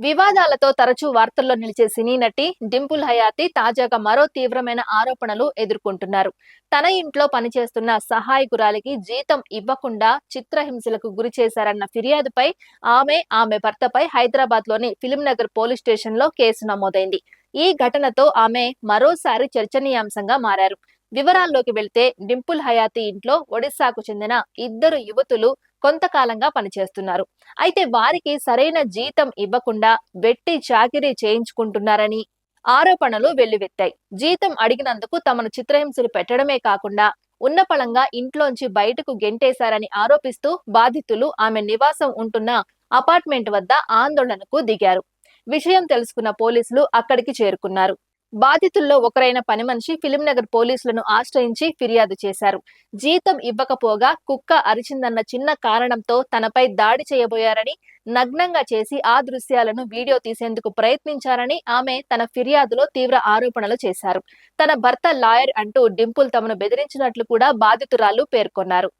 వివాదాలతో తరచూ వార్తల్లో నిలిచే సినీ నటి డింపుల్ హయాతి తాజాగా మరో తీవ్రమైన ఆరోపణలు ఎదుర్కొంటున్నారు. తన ఇంట్లో పనిచేస్తున్న సహాయకురాలికి జీతం ఇవ్వకుండా చిత్రహింసలకు గురి చేశారన్న ఫిర్యాదుపై ఆమె ఆమె భర్తపై హైదరాబాద్లోని ఫిలింనగర్ పోలీస్ స్టేషన్లో కేసు నమోదైంది. ఈ ఘటనతో ఆమె మరోసారి చర్చనీయాంశంగా మారారు. వివరాల్లోకి వెళ్తే డింపుల్ హయాతి ఇంట్లో ఒడిశాకు చెందిన ఇద్దరు యువతులు కొంతకాలంగా పనిచేస్తున్నారు. అయితే వారికి సరైన జీతం ఇవ్వకుండా వెట్టి చాకిరీ చేయించుకుంటున్నారని ఆరోపణలు వెల్లువెత్తాయి. జీతం అడిగినందుకు తమను చిత్రహింసలు పెట్టడమే కాకుండా ఉన్నపళంగా ఇంట్లోంచి బయటకు గెంటేశారని ఆరోపిస్తూ బాధితులు ఆమె నివాసం ఉంటున్న అపార్ట్మెంట్ వద్ద ఆందోళనకు దిగారు. విషయం తెలుసుకున్న పోలీసులు అక్కడికి చేరుకున్నారు. బాధితుల్లో ఒకరైన పని మనిషి ఫిలింనగర్ పోలీసులను ఆశ్రయించి ఫిర్యాదు చేశారు. జీతం ఇవ్వకపోగా కుక్క అరిచిందన్న చిన్న కారణంతో తనపై దాడి చేయబోయారని నగ్నంగా చేసి ఆ దృశ్యాలను వీడియో తీసేందుకు ప్రయత్నించారని ఆమె తన ఫిర్యాదులో తీవ్ర ఆరోపణలు చేశారు. తన భర్త లాయర్ అంటూ డింపుల్ తమను బెదిరించినట్లు కూడా బాధితురాలు పేర్కొన్నారు.